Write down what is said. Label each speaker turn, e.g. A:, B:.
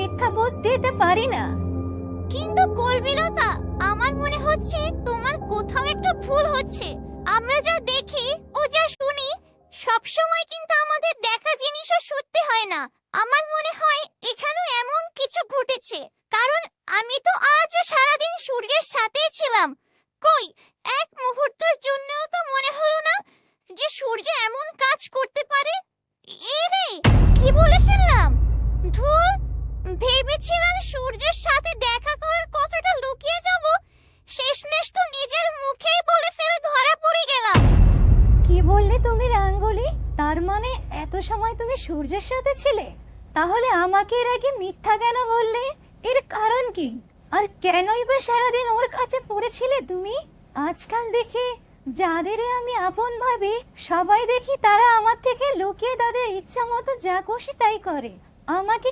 A: মিথ্যা বোঝ দিতে পারি না।
B: কিন্তু কলবিলতা, আমার মনে হচ্ছে তোমার কোথাও একটা ভুল হচ্ছে। আমরা যা দেখি ও যা শুনি সব সময় কিন্তু আমাদের দেখা জিনিসও সত্যি হয় না। আমার মনে হয় এখানেও এমন কিছু ঘটেছে। কারণ আমি তো আজ সারাদিন সূর্যের সাথেই ছিলাম। কই, এক মুহূর্তের জন্যও তো মনে হলো না যে সূর্য এমন কাজ ভেবেছিলাম সূর্যের সাথে দেখা করার কথাটা লুকিয়ে যাব। শেষমেশ তো নিজের মুখেই বলে ফেলে ধরা পড়ে গেলাম।
A: কি বললে তুমি, রাঙ্গুলি? তার মানে এত সময় তুমি সূর্যের সাথে ছিলে? তাহলে আমাকে এর আগে মিথ্যা কেন বললে? এর কারণ কি? আর কেনই বা সারাদিন ওর কাছে পড়েছিলে তুমি? আজকাল দেখি যাদের আমি আপন ভাবি, সবাই দেখি তারা আমার থেকে লুকিয়ে তাদের ইচ্ছা মতো যা খুশি তাই করে। আমাকে